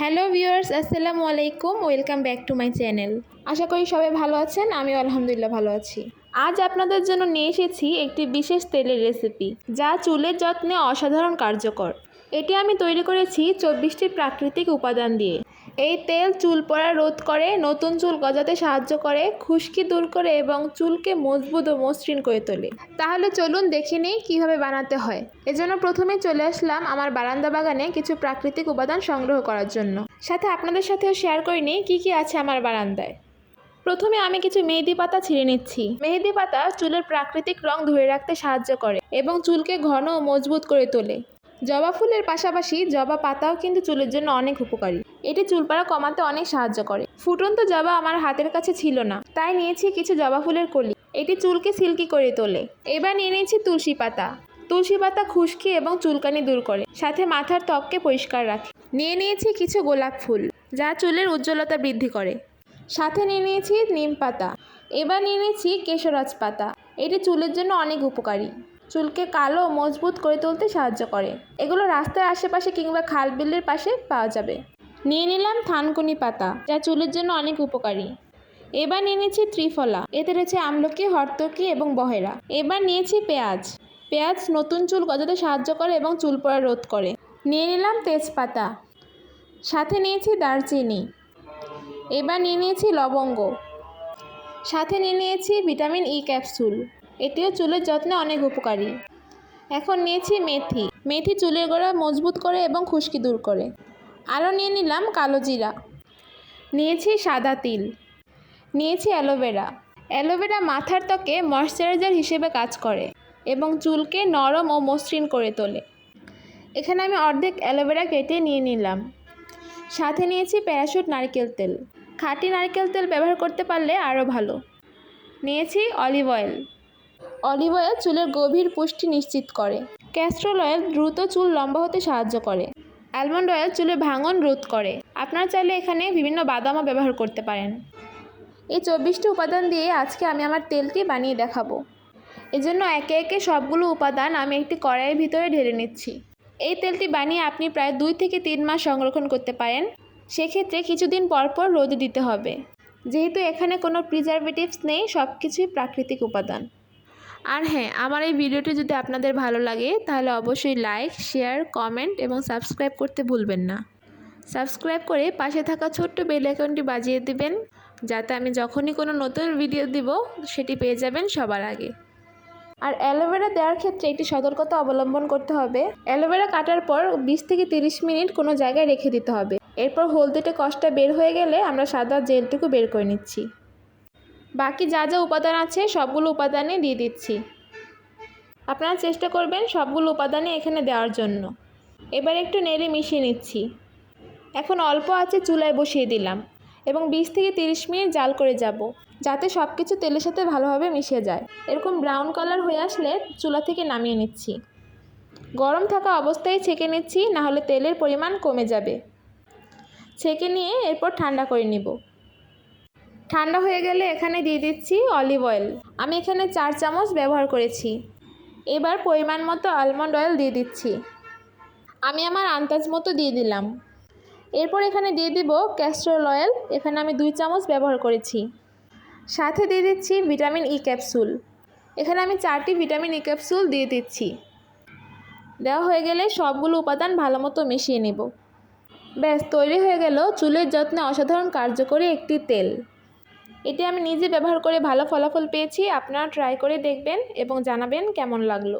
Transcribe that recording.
Hello viewers, আসসালামু আলাইকুম, welcome back to my channel. আশা করি সবাই ভালো আছেন আমি আলহামদুলিল্লাহ ভালো আছি। আজ আপনাদের জন্য নিয়ে এসেছি একটি বিশেষ তেলের রেসিপি, যা চুলের যত্নে অসাধারণ কার্যকর। এটি আমি তৈরি করেছি চব্বিশটি প্রাকৃতিক উপাদান দিয়ে। এই তেল চুল পড়া রোধ করে, নতুন চুল গজাতে সাহায্য করে, খুশকি দূর করে এবং চুলকে মজবুত ও মসৃণ করে তোলে। তাহলে চলুন দেখে নিই কীভাবে বানাতে হয়। এজন্য প্রথমে চলে আসলাম আমার বারান্দা বাগানে কিছু প্রাকৃতিক উপাদান সংগ্রহ করার জন্য। সাথে আপনাদের সাথেও শেয়ার করে নিই কী কী আছে আমার বারান্দায়। প্রথমে আমি কিছু মেহেদি পাতা ছিঁড়ে নিচ্ছি। মেহেদি পাতা চুলের প্রাকৃতিক রং ধরে রাখতে সাহায্য করে এবং চুলকে ঘন ও মজবুত করে তোলে। জবা ফুলের পাশাপাশি জবা পাতাও কিন্তু চুলের জন্য অনেক উপকারী। এটি চুলপাড়া কমাতে অনেক সাহায্য করে। ফুটন্ত জবা আমার হাতের কাছে ছিল না, তাই নিয়েছি কিছু জবা ফুলের কলি। এটি চুলকে সিল্কি করে তোলে। এবার নিয়ে নিয়েছি তুলসী পাতা। তুলসী পাতা খুশকি এবং চুলকানি দূর করে, সাথে মাথার ত্বককে পরিষ্কার রাখে। নিয়ে নিয়েছি কিছু গোলাপ ফুল, যা চুলের উজ্জ্বলতা বৃদ্ধি করে। সাথে নিয়ে নিয়েছি নিম পাতা। এবার নিয়ে নিয়েছি কেশরাজ পাতা। এটি চুলের জন্য অনেক উপকারী। চুলকে কালো মজবুত করে তুলতে সাহায্য করে। এগুলো রাস্তার আশেপাশে কিংবা খাল বিলের পাশে পাওয়া যাবে। নিয়ে নিলাম থানকুনি পাতা, যা চুলের জন্য অনেক উপকারী। এবার নিয়ে নিয়েছি ত্রিফলা, এতে রয়েছে আমলকি, হরতকি এবং বহেরা। এবার নিয়েছি পেঁয়াজ। পেঁয়াজ নতুন চুল গজাতে সাহায্য করে এবং চুল পড়া রোধ করে। নিয়ে নিলাম তেজপাতা। সাথে নিয়েছি দারচিনি। এবার নিয়ে নিয়েছি লবঙ্গ। সাথে নিয়ে নিয়েছি ভিটামিন ই ক্যাপসুল। এটিও চুলের যত্নে অনেক উপকারী। এখন নিয়েছি মেথি। মেথি চুলের গোড়া মজবুত করে এবং খুশকি দূর করে। আরও নিয়ে নিলাম কালো জিরা। নিয়েছি সাদা তিল। নিয়েছি অ্যালোভেরা। অ্যালোভেরা মাথার ত্বকে ময়শ্চারাইজার হিসেবে কাজ করে এবং চুলকে নরম ও মসৃণ করে তোলে। এখানে আমি অর্ধেক অ্যালোভেরা কেটে নিয়ে নিলাম। সাথে নিয়েছি প্যারাশুট নারকেল তেল। খাঁটি নারকেল তেল ব্যবহার করতে পারলে আরও ভালো। নিয়েছি অলিভ অয়েল। অলিভ অয়েল চুলের গভীর পুষ্টি নিশ্চিত করে। ক্যাস্ট্রল অয়েল দ্রুত চুল লম্বা হতে সাহায্য করে। অ্যালমন্ড অয়েল চুলের ভাঙন রোধ করে। আপনারা চাইলে এখানে বিভিন্ন বাদামও ব্যবহার করতে পারেন। এই চব্বিশটি উপাদান দিয়ে আজকে আমি আমার তেলটি বানিয়ে দেখাবো। এজন্য একে একে সবগুলো উপাদান আমি একটি কড়াইয়ের ভিতরে ঢেলে নিচ্ছি। এই তেলটি বানিয়ে আপনি প্রায় দুই থেকে তিন মাস সংরক্ষণ করতে পারেন। সেক্ষেত্রে কিছুদিন পর পর রোদে দিতে হবে। যেহেতু এখানে কোনো প্রিজারভেটিভস নেই সব কিছুই প্রাকৃতিক উপাদান। আর হ্যাঁ আমার এই ভিডিওটি যদি আপনাদের ভালো লাগে, তাহলে অবশ্যই লাইক শেয়ার কমেন্ট এবং সাবস্ক্রাইব করতে ভুলবেন না। সাবস্ক্রাইব করে পাশে থাকা ছোট্ট বেল আইকনটি বাজিয়ে দিবেন, যাতে আমি যখনই কোনো নতুন ভিডিও দিব, সেটি পেয়ে যাবেন সবার আগে। আর অ্যালোভেরা দেওয়ার ক্ষেত্রে একটি সতর্কতা অবলম্বন করতে হবে। অ্যালোভেরা কাটার পর বিশ থেকে তিরিশ মিনিট কোনো জায়গায় রেখে দিতে হবে। এরপর হলদেটে কষটা বের হয়ে গেলে আমরা সাদা জেলটুকু বের করে নিচ্ছি। বাকি যা যা উপাদান আছে, সবগুলো উপাদানে দিয়ে দিচ্ছি। আপনারা চেষ্টা করবেন সবগুলো উপাদানে এখানে দেওয়ার জন্য। এবার একটু নেড়ে মিশিয়ে নিচ্ছি। এখন অল্প আছে চুলায় বসিয়ে দিলাম এবং বিশ থেকে তিরিশ মিনিট জাল করে যাব, যাতে সব কিছু তেলের সাথে ভালোভাবে মিশে যায়। এরকম ব্রাউন কালার হয়ে আসলে চুলা থেকে নামিয়ে নিচ্ছি। গরম থাকা অবস্থায় ছেঁকে নিচ্ছি, নাহলে তেলের পরিমাণ কমে যাবে। ছেঁকে নিয়ে এরপর ঠান্ডা করে নিব। ঠান্ডা হয়ে গেলে এখানে দিয়ে দিচ্ছি অলিভ অয়েল। আমি এখানে চার চামচ ব্যবহার করেছি। এবার পরিমাণ মতো আলমন্ড অয়েল দিয়ে দিচ্ছি। আমি আমার আন্দাজ মতো দিয়ে দিলাম। এরপর এখানে দিয়ে দিব ক্যাস্ট্রল অয়েল এখানে আমি দুই চামচ ব্যবহার করেছি। সাথে দিয়ে দিচ্ছি ভিটামিন ই ক্যাপসুল এখানে আমি চারটি ভিটামিন ই ক্যাপসুল দিয়ে দিচ্ছি। দেওয়া হয়ে গেলে সবগুলো উপাদান ভালো মতো মিশিয়ে নেব। ব্যাস, তৈরি হয়ে গেল চুলের যত্নে অসাধারণ কার্যকরী একটি তেল। এটি আমি নিজে ব্যবহার করে ভালো ফলাফল পেয়েছি, আপনারা ট্রাই করে দেখবেন এবং জানাবেন কেমন লাগল।